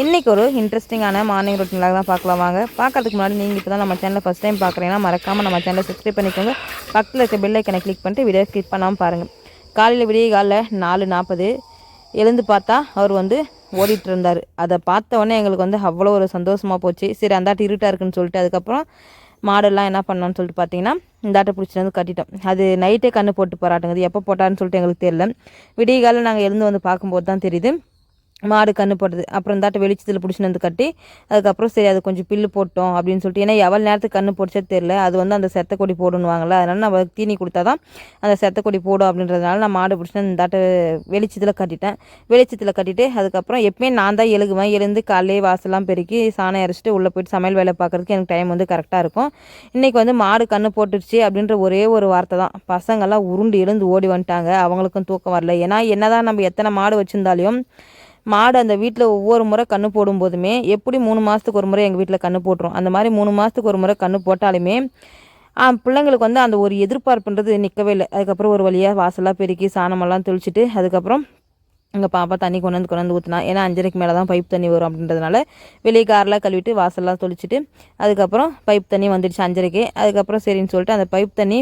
இன்றைக்கி ஒரு இன்ட்ரெஸ்டிங்கான மார்னிங் ரொட்டீனில் தான் பார்க்கலாம் வாங்க. பார்க்கறதுக்கு முன்னாடி நீங்கள் இப்போ தான் நம்ம சேனலை ஃபஸ்ட் டைம் பார்க்குறீங்கன்னா மறக்காமல் நம்ம சேனலை சப்ஸ்கிரைப் பண்ணிக்கோங்க. பக்கத்தில் இருக்க பெல் ஐக்கனை கிளிக் பண்ணிட்டு வீடியோ கிளிக் பண்ணாமல் பாருங்கள் காலையில் விடிய காலைல நாலு நாற்பது எழுந்து பார்த்தா அவர் வந்து ஓடிட்டு இருந்தார். அதை பார்த்த உடனே எங்களுக்கு வந்து அவ்வளோ ஒரு சந்தோஷமாக போச்சு. சரி அந்தாட்டு இருட்டாக இருக்குன்னு சொல்லிட்டு அதுக்கப்புறம் மாடெல்லாம் என்ன பண்ணோன்னு சொல்லிட்டு பார்த்தீங்கன்னா இந்தாட்டை பிடிச்சிட்டு வந்து கட்டிட்டோம். அது நைட்டே கண்ணு போட்டு போராட்டுங்குது எப்போ போட்டான்னு சொல்லிட்டு எங்களுக்கு தெரியல. விடிய காலையில் நாங்கள் எழுந்து வந்து பார்க்கும்போது தான் தெரியுது. மாடு கன்று போடுறது அப்புறம் தாட்ட வெளிச்சத்தில் பிடிச்சின்னு வந்து கட்டி அதுக்கப்புறம் சரி அது கொஞ்சம் பில்லு போட்டோம் அப்படின்னு சொல்லிட்டு ஏன்னா எவ்வளோ நேரத்துக்கு கண்ணு போடுச்சே தெரில அது வந்து அந்த செத்த கொடி போடணுவாங்கல்ல அதனால நம்ம தீனி கொடுத்தா தான் அந்த செத்த கொடி போடும் அப்படின்றதுனால நான் மாடு பிடிச்சின்னு அந்த தாட்ட வெளிச்சத்தில் கட்டிட்டேன். வெளிச்சத்தில் கட்டிட்டு அதுக்கப்புறம் எப்பயுமே நான் தான் எழுகுவேன். எழுந்து காலையிலே வாசலாம் பெருக்கி சாணம் அரைச்சிட்டு உள்ளே போயிட்டு சமையல் வேலை பார்க்குறதுக்கு எனக்கு டைம் வந்து கரெக்டாக இருக்கும். இன்றைக்கி வந்து மாடு கண்ணு போட்டுருச்சு அப்படின்ற ஒரே ஒரு வார்த்தை தான். பசங்கள்லாம் உருண்டு எழுந்து ஓடி வந்துட்டாங்க. அவங்களுக்கும் தூக்கம் வரல. ஏன்னா என்னதான் நம்ம எத்தனை மாடு வச்சுருந்தாலையும் மாடு அந்த வீட்டில் ஒவ்வொரு முறை கன்று போடும்போதுமே எப்படி மூணு மாதத்துக்கு ஒரு முறை எங்கள் வீட்டில் கன்று போட்டுரும்? அந்த மாதிரி மூணு மாதத்துக்கு ஒரு முறை கன்று போட்டாலுமே பிள்ளைங்களுக்கு வந்து அந்த ஒரு எதிர்பார்ப்புன்றது நிற்கவே இல்லை. அதுக்கப்புறம் ஒரு வழியாக வாசலாக பெருக்கி சாணமெல்லாம் தெளிச்சிட்டு அதுக்கப்புறம் எங்கள் பாப்பா தண்ணி கொண்டு வந்து கொண்டு வந்து ஊற்றினா ஏன்னா அஞ்சரைக்கு மேலே தான் பைப் தண்ணி வரும் அப்படின்றதுனால வெளியே காரெலாம் கழுவிட்டு வாசல்லாம் தொளிச்சிட்டு அதுக்கப்புறம் பைப் தண்ணி வந்துடுச்சு அஞ்சரைக்கு. அதுக்கப்புறம் சரின்னு சொல்லிட்டு அந்த பைப் தண்ணி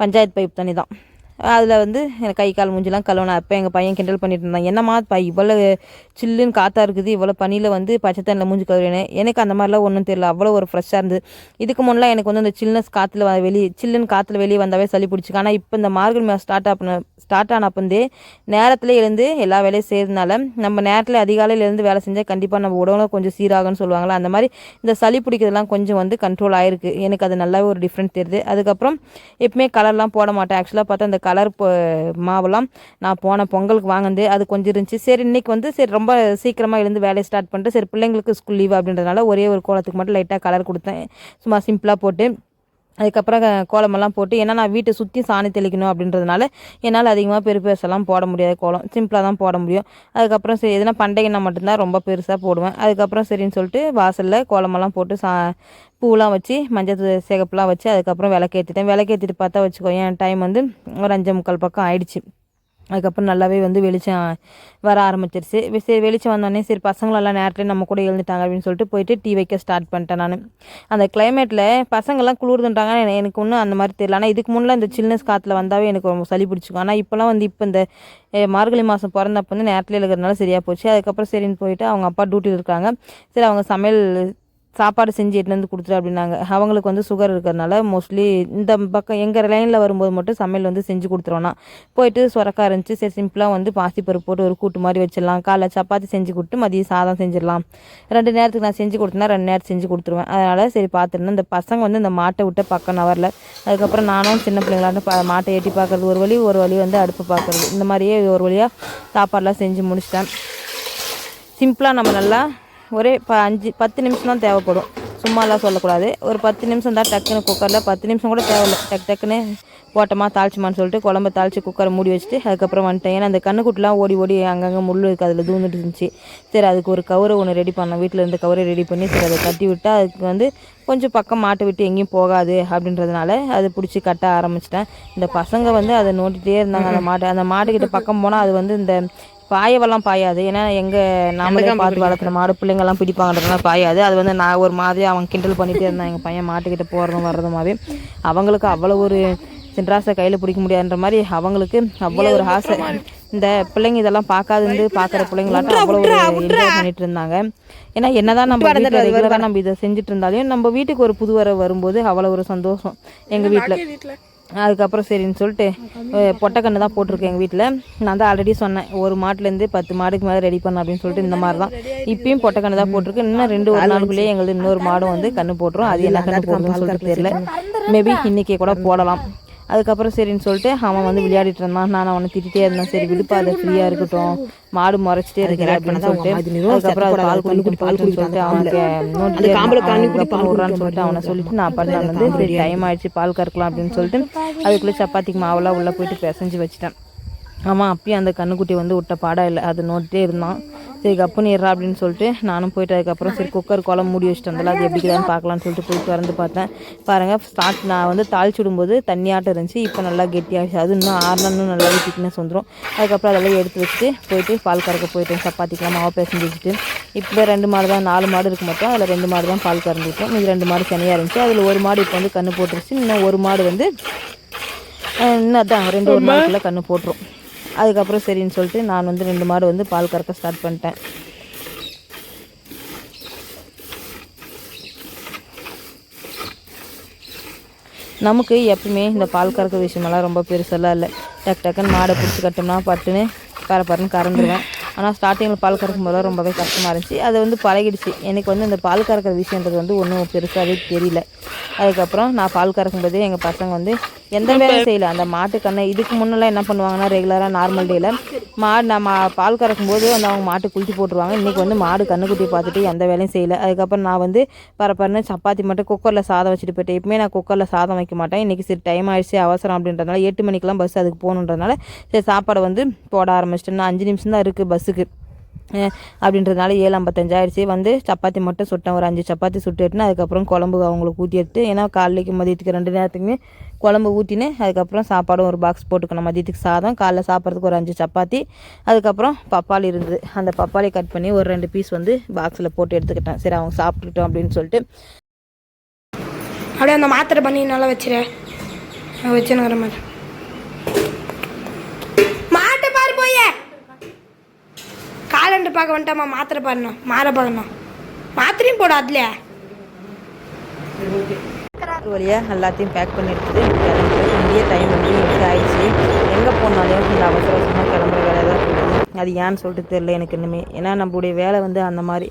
பஞ்சாயத்து பைப் தண்ணி தான் அதில் வந்து எனக்கு கை கால் மூஞ்சிலாம் கழுவினேன் அப்போ எங்கள் பையன் கிண்டல் பண்ணிட்டு இருந்தான். என்னம்மா பை இவ்வளோ சில்லுன்னு காற்றா இருக்குது. இவ்வளோ பனியில் வந்து பச்சை தண்ணியில் மூஞ்சி கழுவினேன் எனக்கு அந்த மாதிரிலாம் ஒன்றும் தெரியல. அவ்வளோ ஒரு ஃப்ரெஷ்ஷாக இருந்தது. இதுக்கு முன்னெலாம் எனக்கு வந்து அந்த சில்னஸ் காற்றுல வெளியே சில்லுன்னு காற்றுல வெளியே வந்தாவே சளி பிடிச்சிக்கு ஆனால் இப்போ இந்த மார்கழி மாதம் ஸ்டார்ட் ஆன ஸ்டார்ட் ஆனப்பந்தே நேரத்தில் எழுந்து எல்லா வேலையும் செய்கிறதுனால நம்ம நேரத்தில் அதிகாலையில் இருந்து வேலை செஞ்சால் கண்டிப்பாக நம்ம உடம்புல கொஞ்சம் சீராகும்னு சொல்லுவாங்களா அந்த மாதிரி இந்த சளி பிடிக்கிறதுலாம் கொஞ்சம் வந்து கண்ட்ரோல் ஆகிருக்கு எனக்கு அது நல்லாவே ஒரு டிஃப்ரெண்ட் தெரியுது. அதுக்கப்புறம் எப்பவுமே கலர்லாம் போட மாட்டேன். ஆக்சுவலாக பார்த்தா அந்த கலர் மாவெல்லாம் நான் போன பொங்கலுக்கு வாங்கினது. அது கொஞ்சம் இருந்துச்சு. சரி இன்னைக்கு வந்து சரி ரொம்ப சீக்கிரமாக எழுந்து வேலையை ஸ்டார்ட் பண்ணிட்டு சரி பிள்ளைங்களுக்கு ஸ்கூல் லீவ் அப்படின்றதுனால ஒரே ஒரு கோலத்துக்கு மட்டும் லைட்டாக கலர் கொடுத்தேன். சும்மா சிம்பிளாக போட்டு. அதுக்கப்புறம் கோலமெல்லாம் போட்டு ஏன்னா நான் வீட்டை சுற்றி சாணி தெளிக்கணும் அப்படின்றதுனால என்னால் அதிகமாக பெரு பெருசெல்லாம் போட முடியாது கோலம். சிம்பிளாக தான் போட முடியும். அதுக்கப்புறம் சரி எதுனா பண்டிகைனா மட்டும்தான் ரொம்ப பெருசாக போடுவேன். அதுக்கப்புறம் சரின்னு சொல்லிட்டு வாசலில் கோலமெல்லாம் போட்டு சா பூலாம் வச்சு மஞ்சள் சிகப்புலாம் வச்சு அதுக்கப்புறம் விளக்கேற்றிட்டேன் விளக்கேற்றிட்டு பார்த்தா வச்சுக்கோ என் டைம் வந்து ஒரு அஞ்சே முக்கால் பக்கம் ஆயிடுச்சு. அதுக்கப்புறம் நல்லாவே வந்து வெளிச்சம் வர ஆரம்பிச்சிருச்சு. சரி வெளிச்சம் வந்தோடனே சரி பசங்களெல்லாம் நேரத்தில் நம்ம கூட எழுந்துட்டாங்க அப்படின்னு சொல்லிட்டு போயிட்டு டீ வைக்க ஸ்டார்ட் பண்ணிட்டேன் நான். அந்த கிளைமேட்டில் பசங்கள்லாம் குளிர்ந்துட்டாங்க. எனக்கு ஒன்றும் அந்த மாதிரி தெரியல. ஆனால் இதுக்கு முன்னே இந்த சில்னஸ் காற்றுல வந்தாவே எனக்கு ரொம்ப சளி பிடிச்சிக்கும். ஆனால் இப்போலாம் வந்து இப்போ இந்த மார்கழி மாதம் பிறந்தப்ப வந்து நேரத்தில் இருக்கிறதுனால சரியாக போச்சு. அதுக்கப்புறம் சரின்னு போயிட்டு அவங்க அப்பா டியூட்டியில் இருக்காங்க. சரி அவங்க சமையல் சாப்பாடு செஞ்சு எடுத்துட்டு வந்து கொடுத்துரு அப்படின்னாங்க. அவங்களுக்கு வந்து சுகர் இருக்கிறதுனால மோஸ்ட்லி இந்த பக்கம் எங்கள் லைனில் வரும்போது மட்டும் சமையல் வந்து செஞ்சு கொடுத்துருவோன்னா போயிட்டு சுரக்கா இருந்துச்சு சரி சிம்பிளாக வந்து பாசிப்பருப்பு போட்டு ஒரு கூட்டு மாதிரி வச்சிடலாம். காலைல சப்பாத்தி செஞ்சு கொடுத்து மதியம் சாதம் செஞ்சிடலாம். ரெண்டு நேரத்துக்கு நான் செஞ்சு கொடுத்தேன்னா ரெண்டு நேரம் செஞ்சு கொடுத்துருவேன். அதனால் சரி பார்த்துருந்தேன் இந்த பசங்க வந்து இந்த மாட்டை விட்ட பக்கம் நவரில். அதுக்கப்புறம் நானும் சின்ன பிள்ளைங்களாட்ட பா மாட்டை ஏட்டி பார்க்கறது ஒரு வழி ஒரு வழி வந்து அடுப்பு பார்க்கறது இந்த மாதிரியே ஒரு வழியாக சாப்பாடெலாம் செஞ்சு முடிச்சிட்டேன். சிம்பிளாக நம்ம நல்லா ஒரே ப அஞ்சு பத்து நிமிஷம் தான் தேவைப்படும். சும்மாலாம் சொல்லக்கூடாது. ஒரு பத்து நிமிஷம் தான் டக்குன்னு குக்கரில் பத்து நிமிஷம் கூட தேவையில்லை. டக்கு டக்குன்னு போட்டோமா தாளிச்சுமான்னு சொல்லிட்டு குழம்ப தாளித்து குக்கரை மூடி வச்சுட்டு அதுக்கப்புறம் வந்துட்டேன். ஏன்னா அந்த கண்ணுக்குட்டிலாம் ஓடி ஓடி அங்கங்கே முள் இருக்குது அதில் தூந்துட்டு இருந்துச்சு. சரி அதுக்கு ஒரு கவரை ஒன்று ரெடி பண்ணோம் வீட்டில் இருந்து கவரை ரெடி பண்ணி சரி அதை கட்டி விட்டு அதுக்கு வந்து கொஞ்சம் பக்கம் மாட்டை விட்டு எங்கேயும் போகாது அப்படின்றதுனால அதை பிடிச்சி கட்ட ஆரம்பிச்சிட்டேன். இந்த பசங்க வந்து அதை நோண்டிகிட்டே இருந்தாங்க. அந்த மாட்டை அந்த மாட்டுக்கிட்ட பக்கம் போனால் அது வந்து இந்த பாயவெல்லாம் பாயாது. ஏன்னா எங்கள் நாமளே பார்த்து வளர்த்துன மாடு பிள்ளைங்கெல்லாம் பிடிப்பாங்கன்றதுனால பாயாது. அது வந்து நான் ஒரு மாதிரி அவன் கிண்டல் பண்ணிகிட்டே இருந்தான். எங்கள் பையன் மாட்டுக்கிட்ட போகிறதும் வர்றதுமாவே. அவங்களுக்கு அவ்வளோ ஒரு சின்ராசை கையில் பிடிக்க முடியாதுன்ற மாதிரி அவங்களுக்கு அவ்வளோ ஒரு ஆசை. இந்த பிள்ளைங்க இதெல்லாம் பார்க்காதுந்து பார்க்குற பிள்ளைங்களாட்டம் அவ்வளோ ஒரு என்ஜாய் பண்ணிட்டு இருந்தாங்க. ஏன்னா என்னதான் நம்ம ரெகுலராக நம்ம இதை செஞ்சுட்டு இருந்தாலும் நம்ம வீட்டுக்கு ஒரு புது வர வரும்போது அவ்வளோ ஒரு சந்தோஷம். எங்கள் வீட்டில். அதுக்கப்புறம் சரின்னு சொல்லிட்டு பொட்டைக்கன்று தான் போட்டிருக்கேன் எங்கள் வீட்டில் நான் தான் ஆல்ரெடி சொன்னேன் ஒரு மாட்டுலேருந்து பத்து மாடுக்கு மேலே ரெடி பண்ண அப்படின்னு சொல்லிட்டு இந்த மாதிரி தான் இப்பயும் பொட்டைக்கன்று தான் போட்டிருக்கு இன்னும் ரெண்டு ஒரு நாளுக்குள்ளேயே எங்களுக்கு இன்னொரு மாடும் வந்து கன்று போட்டுரும். அது என்ன கன்று போடுறதுன்னு சொல்லிட்டு தெரியல. மேபி இன்னைக்கே கூட போடலாம். அதுக்கப்புறம் சரின்னு சொல்லிட்டு அவன் வந்து விளையாடிட்டு இருந்தான். நான் அவனை திட்டிகிட்டே இருந்தேன். சரி விடுப்பா அதை ஃப்ரீயாக இருக்கட்டும். மாடு முறைச்சிட்டே இருக்கிற அப்படின்னு சொல்லிட்டு அதுக்கப்புறம் அது பால் குடிக்கும் பால் சொல்லிட்டு அவனுக்கு விடுறான்னு சொல்லிட்டு அவனை சொல்லிட்டு நான் பண்ண வந்து சரி டைம் ஆயிடுச்சு பால் கறக்கலாம் அப்படின்னு சொல்லிட்டு அதுக்குள்ளே சப்பாத்திக்கு மாவெல்லாம் உள்ளே போயிட்டு பிசைஞ்சு வச்சிட்டேன். ஆமாம் அப்பயும் அந்த கண்ணுக்குட்டி வந்து விட்ட பாடம் இல்லை அது நோட்டிட்டே இருந்தான். சரி கப்புன்னு ஏறா அப்படின்னு சொல்லிட்டு நானும் போயிட்டு அதுக்கப்புறம் சரி குக்கர் குழம்பு மூடி வச்சுட்டு வந்தாலும் அது எப்படி இருக்குதான்னு பார்க்கலான்னு சொல்லிட்டு போய் திறந்து பார்த்தேன். பாருங்கள் ஸ்டார்ட் நான் வந்து தாளிச்சு விடும்போது தண்ணியாட்டம் இருந்துச்சு இப்போ நல்லா கெட்டியாகிடுச்சு அது இன்னும் ஆறுனா நல்லாவே திக்னஸ் வந்துடும் அதுக்கப்புறம் அதெல்லாம் எடுத்து வச்சுட்டு போயிட்டு பால் கறக்க போயிட்டேன் சப்பாத்திக்கெலாம் மாவு பேசஞ்சு வச்சுட்டு இப்போ ரெண்டு மாடு தான் நாலு மாடு இருக்கு மட்டும் அதில் ரெண்டு மாடு தான் பால் கறந்துட்டோம் மீதி ரெண்டு மாடு தனியாக இருந்துச்சு. அதில் ஒரு மாடு இப்போ வந்து கன்று போட்டுருச்சு இன்னும் ஒரு மாடு வந்து இன்னும் அதான் ரெண்டு ஒரு நாளுக்குள்ள கன்று போட்டுரும். அதுக்கப்புறம் சரின்னு சொல்லிட்டு நான் வந்து ரெண்டு மாடு வந்து பால் கறக்க ஸ்டார்ட் பண்ணிட்டேன். நமக்கு எப்பவுமே இந்த பால் கறக்க விஷயமெல்லாம் ரொம்ப பெருசெல்லாம் இல்லை. டக்கு டக்குன்னு மாடை பிடிச்சி கட்டோம்னா பட்டுன்னு பரப்பரன்னு கறந்துடுவேன் ஆனால் ஸ்டார்டிங்கில் பால் கறக்கும் போது ரொம்பவே கஷ்டமாக இருந்துச்சு. அது வந்து பழகிடுச்சு. எனக்கு வந்து இந்த பால் கறக்கிற விஷயன்றது வந்து ஒன்றும் பெருசாகவே தெரியல. அதுக்கப்புறம் நான் பால் கறக்கும் போதே எங்கள் பசங்க வந்து எந்த வேலையும் செய்யல. அந்த மாட்டு கண்ணை இதுக்கு முன்னெல்லாம் என்ன பண்ணுவாங்கன்னா ரெகுலராக நார்மல் டேயில் மாடு நம்ம பால் கறக்கும் போது வந்து அவங்க மாட்டு குளிச்சு போட்டுருவாங்க. இன்றைக்கி வந்து மாடு கண்ணுக்குட்டி பார்த்துட்டு எந்த வேலையும் செய்யல. அதுக்கப்புறம் நான் வந்து பரப்பரன்னு சப்பாத்தி மட்டும் குக்கரில் சாதம் வச்சுட்டு போயிட்டேன். எப்பவுமே நான் குக்கரில் சாதம் வைக்க மாட்டேன். இன்றைக்கி சரி டைம் ஆயிடுச்சு அவசரம் அப்படின்றதுனால எட்டு மணிக்கெலாம் பஸ் அதுக்கு போகணுன்றதுனால சரி சாப்பாடை வந்து போட ஆரம்பிச்சிட்டேன். இன்னும் அஞ்சு நிமிஷம் தான் இருக்குது பஸ்ஸுக்கு அப்படின்றதுனால ஏழு ஐம்பத்தஞ்சு ஆயிடுச்சு. வந்து சப்பாத்தி மட்டும் சுட்டேன். ஒரு அஞ்சு சப்பாத்தி சுட்டு எடுத்துன்னு அதுக்கப்புறம் குழம்பு அவங்களுக்கு ஊற்றி எடுத்து ஏன்னா காலைக்கு மதியத்துக்கு ரெண்டு நேரத்துக்குமே குழம்பு ஊற்றினு அதுக்கப்புறம் சாப்பாடும் ஒரு பாக்ஸ் போட்டுக்கணும். மதியத்துக்கு சாதம் காலைல சாப்பிட்றதுக்கு ஒரு அஞ்சு சப்பாத்தி அதுக்கப்புறம் பப்பாளி இருந்தது. அந்த பப்பாளி கட் பண்ணி ஒரு ரெண்டு பீஸ் வந்து பாக்ஸில் போட்டு எடுத்துக்கிட்டேன். சரி அவங்க சாப்பிட்டுக்கிட்டோம் அப்படின்னு சொல்லிட்டு. அப்படியே அந்த மாத்திரை பண்ணி நல்லா வச்சிரு. நான் வச்சுனுங்கிற மாதிரி மாட்டை பாரு போய. காலண்டர் பார்க்க வந்துட்டாமா மாத்திரை பாருண்ணா. மாற பார்க்கணும் மாத்திரையும் போடு அதுல வழியாக எல்லாத்தையும் பேக் பண்ணி எடுத்துட்டு இங்கேயே டைம் வந்து எட்டு ஆயிடுச்சு. எங்கே போனாலும் இந்த அவசர அவசரமாக கிளம்புற வேலை தான் போகுது. அது ஏன்னு சொல்லிட்டு தெரில எனக்கு இன்னுமே ஏன்னா நம்மளுடைய வேலை வந்து அந்த மாதிரி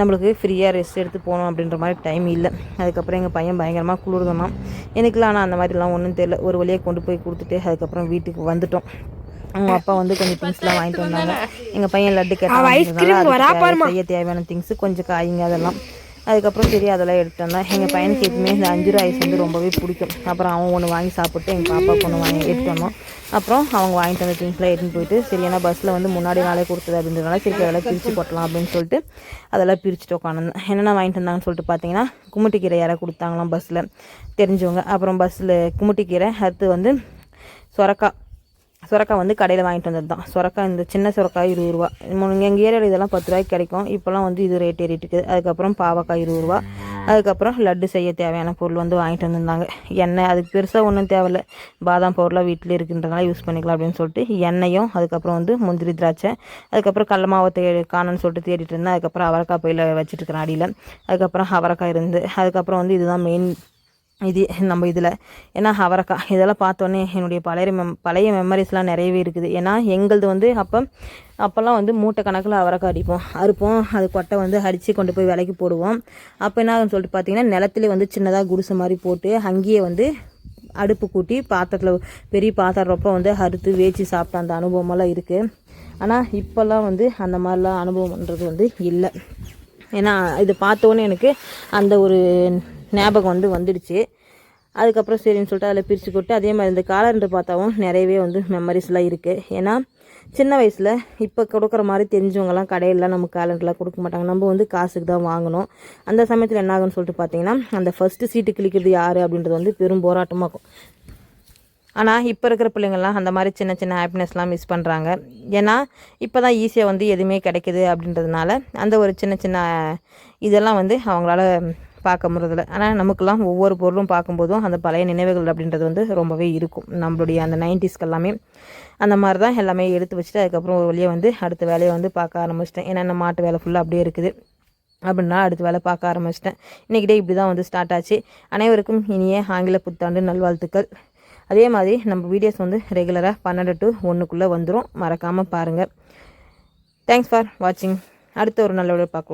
நம்மளுக்கு ஃப்ரீயாக ரெஸ்ட் எடுத்து போகணும் அப்படின்ற மாதிரி டைம் இல்லை. அதுக்கப்புறம் எங்கள் பையன் பயங்கரமாக குளிர்தான். எனக்குலாம் ஆனால் அந்த மாதிரிலாம் ஒன்றும் தெரில ஒரு வழியாக கொண்டு போய் கொடுத்துட்டு அதுக்கப்புறம் வீட்டுக்கு வந்துட்டோம். அவங்க அப்பா வந்து கொஞ்சம் திங்ஸ்லாம் வாங்கிட்டு வந்தாங்க. எங்கள் பையன் லட்டு கேட்டாங்க செய்ய தேவையான திங்ஸ் கொஞ்சம் காய்ங்க அதெல்லாம். அதுக்கப்புறம் சரி அதெல்லாம் எடுத்து வந்தேன் எங்கள் பையனுக்கு எப்பவுமே இந்த அஞ்சு ரைஸ் ஐஸ் வந்து ரொம்பவே பிடிக்கும். அப்புறம் அவன் ஒன்று வாங்கி சாப்பிட்டு எங்கள் பாப்பாவுக்கு ஒன்று வாங்கி எடுத்து வந்தோம். அப்புறம் அவங்க வாங்கிட்டு வந்த திங்ஸ்லாம் எடுத்துன்னு போயிட்டு சரி ஏன்னா பஸ்ஸில் வந்து முன்னாடி நாளே கொடுத்தது அப்படின்றதுனால சரி அதெல்லாம் பிரித்து போட்டலாம் அப்படின்னு சொல்லிட்டு அதெல்லாம் பிரிச்சுட்டு உட்காந்துருந்தேன். என்னென்ன வாங்கிட்டு வந்தாங்கன்னு சொல்லிட்டு பார்த்தீங்கன்னா கும்மிட்டிக்கீரை யாரை கொடுத்தாங்களாம் பஸ்ஸில் தெரிஞ்சவங்க. அப்புறம் பஸ்ஸில் கும்மிட்டிக்கீரை அடுத்து வந்து சொரக்காய். சுரக்காய் வந்து கடையில் வாங்கிட்டு வந்தது தான் சுரக்காய் இந்த சின்ன சுரக்காய் இருபது ரூபா. முன்ன எங்கள் ஏரியாவில் இதெல்லாம் பத்து ரூபாய்க்கு கிடைக்கும். இப்போல்லாம் வந்து இது ரேட் ஏறிட்டு இருக்குது அதுக்கப்புறம் பாவக்காய் இருபது ரூபா. அதுக்கப்புறம் லட்டு செய்ய தேவையான பொருள் வந்து வாங்கிட்டு வந்திருந்தாங்க. எண்ணெய் அதுக்கு பெருசாக ஒன்றும் தேவையில்ல. பாதாம் பவுடர்லாம் வீட்டில் இருக்குன்றதுனால யூஸ் பண்ணிக்கலாம் அப்படின்னு சொல்லிட்டு எண்ணெயும் அதுக்கப்புறம் வந்து முந்திரி திராட்சை அதுக்கப்புறம் கடல மாவை தே காணுன்னு சொல்லிட்டு தேடிட்டு இருந்தேன். அதுக்கப்புறம் அவரைக்காய் பையில் வச்சுட்டு இருக்கிறேன் அடியில். அதுக்கப்புறம் அவரைக்காய் இருந்து அதுக்கப்புறம் வந்து இதுதான் மெயின் இது நம்ம இதில் ஏன்னா அவரைக்காய் இதெல்லாம் பார்த்தோன்னே என்னுடைய பழைய மெம் பழைய மெமரிஸ்லாம் நிறையவே இருக்குது. ஏன்னா எங்களது வந்து அப்போ அப்போல்லாம் வந்து மூட்டை கணக்கில் அவரைக்காய் அடிப்போம். அறுப்போம் அது கொட்டை வந்து அடித்து கொண்டு போய் விலைக்கு போடுவோம். அப்போ என்ன ஆகும்னு சொல்லிட்டு பார்த்தீங்கன்னா நிலத்துலேயே வந்து சின்னதாக குடிசை மாதிரி போட்டு அங்கேயே வந்து அடுப்பு கூட்டி பாத்திரத்தில் பெரிய பாத்திரப்போ வந்து அறுத்து வேச்சு சாப்பிட்ட அந்த அனுபவமெல்லாம் இருக்குது ஆனால் இப்போல்லாம் வந்து அந்த மாதிரிலாம் அனுபவம்ன்றது வந்து இல்லை. ஏன்னா இது பார்த்தோன்னே எனக்கு அந்த ஒரு ஞாபகம் வந்து வந்துடுச்சு. அதுக்கப்புறம் சரின்னு சொல்லிட்டு அதில் பிரித்து கொட்டு அதே மாதிரி இந்த காலண்டர் பார்த்தாவும் நிறையவே வந்து மெமரிஸ்லாம் இருக்குது ஏன்னா சின்ன வயசில் இப்போ கொடுக்குற மாதிரி தெரிஞ்சவங்கலாம் கடையிலலாம் நமக்கு காலண்டர்லாம் கொடுக்க மாட்டாங்க. நம்ம வந்து காசுக்கு தான் வாங்கணும். அந்த சமயத்தில் என்னாகும்னு சொல்லிட்டு பார்த்தீங்கன்னா அந்த ஃபஸ்ட்டு சீட்டு கிழிக்கிறது யார் அப்படின்றது வந்து பெரும் போராட்டமாக இருக்கும். ஆனால் இப்போ இருக்கிற பிள்ளைங்கள்லாம் அந்த மாதிரி சின்ன சின்ன ஹாப்பினஸ்லாம் மிஸ் பண்ணுறாங்க ஏன்னா இப்போ தான் ஈஸியாக வந்து எதுவுமே கிடைக்குது அப்படின்றதுனால அந்த ஒரு சின்ன சின்ன இதெல்லாம் வந்து அவங்களால பார்க்க முடியறதில்ல ஆனால் நமக்கெல்லாம் ஒவ்வொரு பொருளும் பார்க்கும்போதும் அந்த பழைய நினைவுகள் அப்படின்றது வந்து ரொம்பவே இருக்கும். நம்மளுடைய அந்த நைன்டிஸ்க்கு எல்லாமே அந்த மாதிரி தான் எல்லாமே எடுத்து வச்சுட்டு அதுக்கப்புறம் ஒரு வழியாக வந்து அடுத்த வேலையை வந்து பார்க்க ஆரம்பிச்சிட்டேன். ஏன்னா இந்த மாட்டு வேலை ஃபுல்லாக அப்படியே இருக்குது. அப்படின்னா அடுத்த வேலை பார்க்க ஆரம்பிச்சிட்டேன். இன்றைக்கி டே இப்படி தான் வந்து ஸ்டார்ட் ஆச்சு. அனைவருக்கும் இனிய ஆங்கில புத்தாண்டு நல்வாழ்த்துக்கள். அதே மாதிரி நம்ம வீடியோஸ் வந்து ரெகுலராக பன்னெண்டு டு ஒன்றுக்குள்ளே வந்துடும் மறக்காமல் பாருங்கள் தேங்க்ஸ் ஃபார் வாட்சிங் அடுத்த ஒரு நல்ல வீடியோ பார்க்கலாம்.